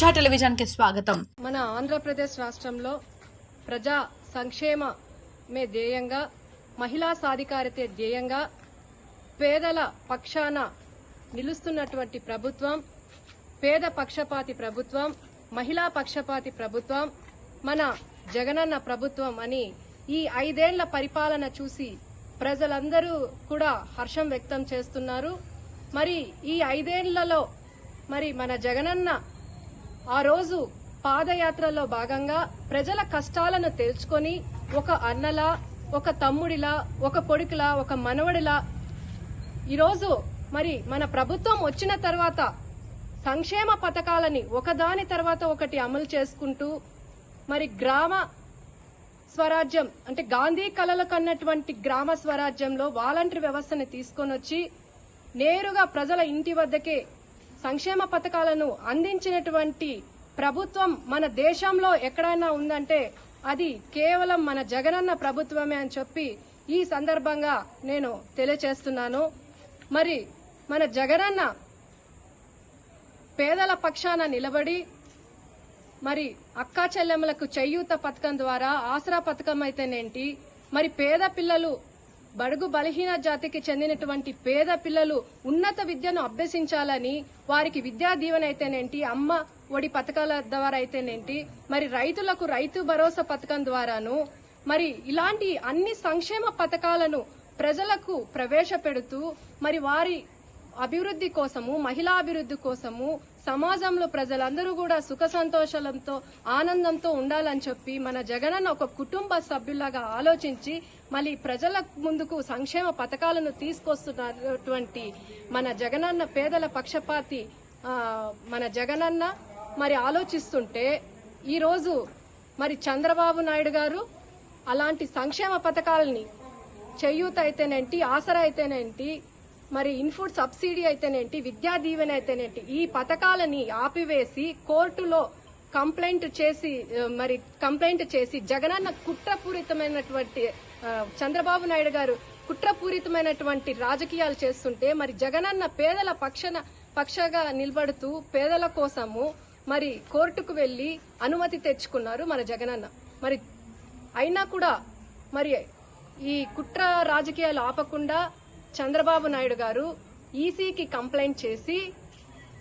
టెలివిజన్కి స్వాగతం. మన ఆంధ్రప్రదేశ్ రాష్ట్రంలో ప్రజా సంక్షేమమే ధ్యేయంగా మహిళా సాధికారిత ధ్యేయంగా పేదల పక్షాన నిలుస్తున్నటువంటి ప్రభుత్వం పేద పక్షపాతి ప్రభుత్వం మహిళా పక్షపాతి ప్రభుత్వం మన జగనన్న ప్రభుత్వం అని ఈ ఐదేళ్ళ పరిపాలన చూసి ప్రజలందరూ కూడా హర్షం వ్యక్తం చేస్తున్నారు. మరి ఈ ఐదేళ్ళలో మరి మన జగనన్న ఆ రోజు పాదయాత్రలో భాగంగా ప్రజల కష్టాలను తెలుసుకొని ఒక అన్నలా ఒక తమ్ముడిలా ఒక కొడుకులా ఒక మనవడిలా ఈరోజు మరి మన ప్రభుత్వం వచ్చిన తర్వాత సంక్షేమ పథకాలని ఒకదాని తర్వాత ఒకటి అమలు చేసుకుంటూ మరి గ్రామ స్వరాజ్యం అంటే గాంధీ కళలకు కన్నటువంటి గ్రామ స్వరాజ్యంలో వాలంటరీ వ్యవస్థని తీసుకొని వచ్చి నేరుగా ప్రజల ఇంటి వద్దకే సంక్షేమ పథకాలను అందించినటువంటి ప్రభుత్వం మన దేశంలో ఎక్కడైనా ఉందంటే అది కేవలం మన జగనన్న ప్రభుత్వమే అని చెప్పి ఈ సందర్భంగా నేను తెలియచేస్తున్నాను. మరి మన జగనన్న పేదల పక్షాన నిలబడి మరి అక్కా చెల్లెమ్మలకు చేయూత పథకం ద్వారా ఆసరా పథకం అయితేనేంటి మరి పేద పిల్లలు బడుగు బలహీన జాతికి చెందినటువంటి పేద పిల్లలు ఉన్నత విద్యను అభ్యసించాలని వారికి విద్యా దీవెన అయితేనేంటి అమ్మ ఒడి పథకాల ద్వారా అయితేనేంటి మరి రైతులకు రైతు భరోసా పథకం ద్వారాను మరి ఇలాంటి అన్ని సంక్షేమ పథకాలను ప్రజలకు ప్రవేశపెడుతూ మరి వారి అభివృద్ధి కోసము మహిళా అభివృద్ధి కోసము సమాజంలో ప్రజలందరూ కూడా సుఖ సంతోషాలతో ఆనందంతో ఉండాలని చెప్పి మన జగనన్న ఒక కుటుంబ సభ్యులాగా ఆలోచించి మళ్ళీ ప్రజల ముందుకు సంక్షేమ పథకాలను తీసుకొస్తున్నటువంటి మన జగనన్న పేదల పక్షపాతి మన జగనన్న మరి ఆలోచిస్తుంటే ఈరోజు మరి చంద్రబాబు నాయుడు గారు అలాంటి సంక్షేమ పథకాలని చేయూత అయితేనేంటి ఆసరా అయితేనేంటి మరి ఇన్ఫుడ్ సబ్సిడీ అయితేనేంటి విద్యా దీవెన అయితేనేంటి ఈ పథకాలని ఆపివేసి కోర్టులో కంప్లైంట్ చేసి మరి కంప్లైంట్ చేసి జగనన్న కుట్రపూరితమైనటువంటి చంద్రబాబు నాయుడు గారు కుట్రపూరితమైనటువంటి రాజకీయాలు చేస్తుంటే మరి జగనన్న పేదల పక్షన పక్షగా నిలబడుతూ పేదల కోసము మరి కోర్టుకు వెళ్ళి అనుమతి తెచ్చుకున్నారు మన జగనన్న. మరి అయినా కూడా మరి ఈ కుట్ర రాజకీయాలు ఆపకుండా చంద్రబాబు నాయుడు గారు ఈసీకి కంప్లైంట్ చేసి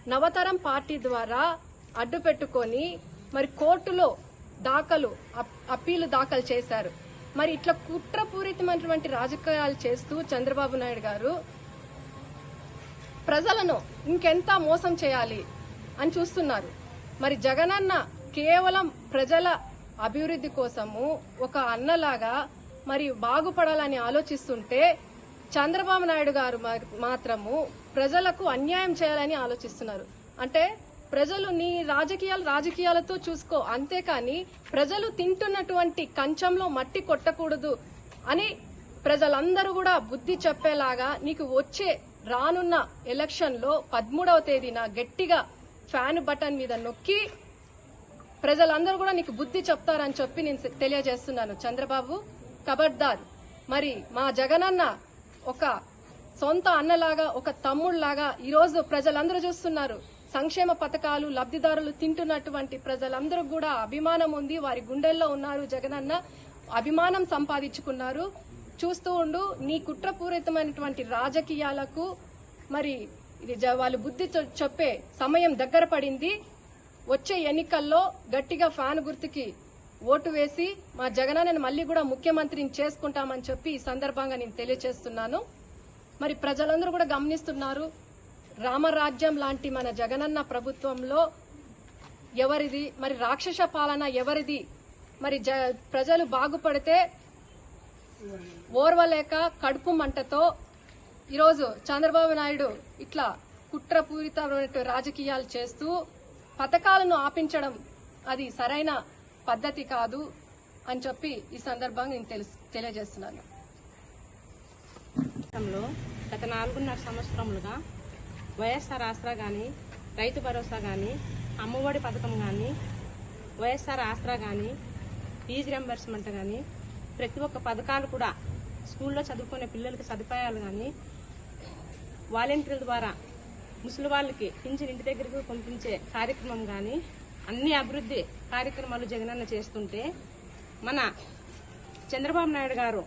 నవతరం పార్టీ ద్వారా అడ్డు పెట్టుకొని మరి కోర్టులో దాఖలు అప్- అప్పీలు దాఖలు చేశారు. మరి ఇట్లా కుట్రపూరితమైనటువంటి రాజకీయాలు చేస్తూ చంద్రబాబు నాయుడు గారు ప్రజలను ఇంకెంత మోసం చేయాలి అని చూస్తున్నారు. మరి జగనన్న కేవలం ప్రజల అభివృద్ధి కోసము ఒక అన్నలాగా మరి బాగుపడాలని ఆలోచిస్తుంటే చంద్రబాబు నాయుడు గారు మాత్రము ప్రజలకు అన్యాయం చేయాలని ఆలోచిస్తున్నారు. అంటే ప్రజలు నీ రాజకీయాలు రాజకీయాలతో చూసుకో అంతేకాని ప్రజలు తింటున్నటువంటి కంచంలో మట్టి కొట్టకూడదు అని ప్రజలందరూ కూడా బుద్ధి చెప్పేలాగా నీకు వచ్చే రానున్న ఎలక్షన్లో పదమూడవ తేదీన గట్టిగా ఫ్యాన్ బటన్ మీద నొక్కి ప్రజలందరూ కూడా నీకు బుద్ధి చెప్తారని చెప్పి నేను తెలియజేస్తున్నాను చంద్రబాబు కబడ్దార్ మరి మా జగనన్న ఒక సొంత అన్నలాగా ఒక తమ్ముళ్ళాగా ఈరోజు ప్రజలందరూ చూస్తున్నారు. సంక్షేమ పథకాలు లబ్ధిదారులు తింటున్నటువంటి ప్రజలందరూ కూడా అభిమానం ఉంది. వారి గుండెల్లో ఉన్నారు జగనన్న. అభిమానం సంపాదించుకున్నారు. చూస్తూ ఉండు నీ కుట్రపూరితమైనటువంటి రాజకీయాలకు మరి ఇది జ- వాళ్ళు బుద్ధి చెప్పే సమయం దగ్గర పడింది. వచ్చే ఎన్నికల్లో గట్టిగా ఫ్యాన్ గుర్తుకి ఓటు వేసి మా జగనన్నని మళ్ళీ కూడా ముఖ్యమంత్రిని చేసుకుంటామని చెప్పి ఈ సందర్భంగా నేను తెలియజేస్తున్నాను మరి ప్రజలందరూ కూడా గమనిస్తున్నారు రామరాజ్యం లాంటి మన జగనన్న ప్రభుత్వంలో ఎవరిది మరి రాక్షస పాలన ఎవరిది మరి జ ప్రజలు బాగుపడితే ఓర్వలేక కడుపు మంటతో ఈరోజు చంద్రబాబు నాయుడు ఇట్లా కుట్రపూరితమైన రాజకీయాలు చేస్తూ పథకాలను ఆపించడం అది సరైన పద్ధతి కాదు అని చెప్పి ఈ సందర్భంగా నేను తెలుసు తెలియజేస్తున్నాను. గత నాలుగున్నర సంవత్సరములుగా వైఎస్ఆర్ ఆసరా కానీ రైతు భరోసా కానీ అమ్మఒడి పథకం కానీ వైఎస్ఆర్ ఆసరా కానీ ఫీజు రియంబర్స్మెంట్ కానీ ప్రతి ఒక్క పథకాలు కూడా స్కూల్లో చదువుకునే పిల్లలకి సదుపాయాలు కానీ వాలంటీర్ల ద్వారా ముసలి వాళ్ళకి పింఛన్ ఇంటి దగ్గరికి పంపించే కార్యక్రమం కానీ అన్ని అభివృద్ధి కార్యక్రమాలు జగనన్న చేస్తుంటే మన చంద్రబాబు నాయుడు గారు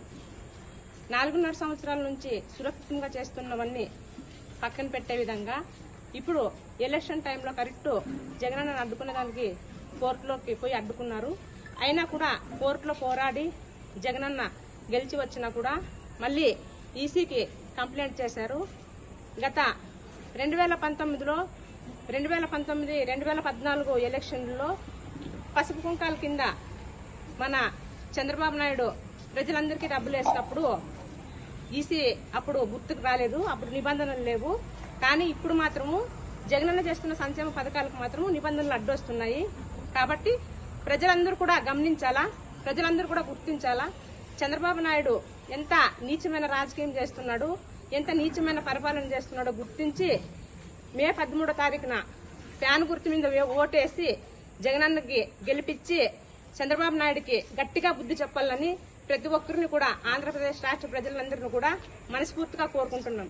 నాలుగున్నర సంవత్సరాల నుంచి సురక్షితంగా చేస్తున్నవన్నీ పక్కన పెట్టే విధంగా ఇప్పుడు ఎలక్షన్ టైంలో కరెక్ట్ జగనన్నను అడ్డుకునే దానికి కోర్టులోకి పోయి అడ్డుకున్నారు. అయినా కూడా కోర్టులో పోరాడి జగనన్న గెలిచి వచ్చినా కూడా మళ్ళీ ఈసీకి కంప్లైంట్ చేశారు. గత రెండు వేల పంతొమ్మిదిలో రెండు వేల పంతొమ్మిది రెండు వేల పద్నాలుగు ఎలక్షన్లో పసుపు కుంకాల కింద మన చంద్రబాబు నాయుడు ప్రజలందరికీ డబ్బులు వేసినప్పుడు ఈసీ అప్పుడు గుర్తుకు రాలేదు అప్పుడు నిబంధనలు లేవు. కానీ ఇప్పుడు మాత్రము జగనన్న చేస్తున్న సంక్షేమ పథకాలకు మాత్రము నిబంధనలు అడ్డొస్తున్నాయి. కాబట్టి ప్రజలందరూ కూడా గమనించాలా? ప్రజలందరూ కూడా గుర్తించాలా? చంద్రబాబు నాయుడు ఎంత నీచమైన రాజకీయం చేస్తున్నాడు ఎంత నీచమైన పరిపాలన చేస్తున్నాడో గుర్తించి మే పదమూడో తారీఖున ఫ్యాన్ గుర్తు మీద ఓటేసి జగనన్నకి గెలిపించి చంద్రబాబు నాయుడుకి గట్టిగా బుద్ధి చెప్పాలని ప్రతి ఒక్కరిని కూడా ఆంధ్రప్రదేశ్ రాష్ట్ర ప్రజలందరినీ కూడా మనస్ఫూర్తిగా కోరుకుంటున్నాం.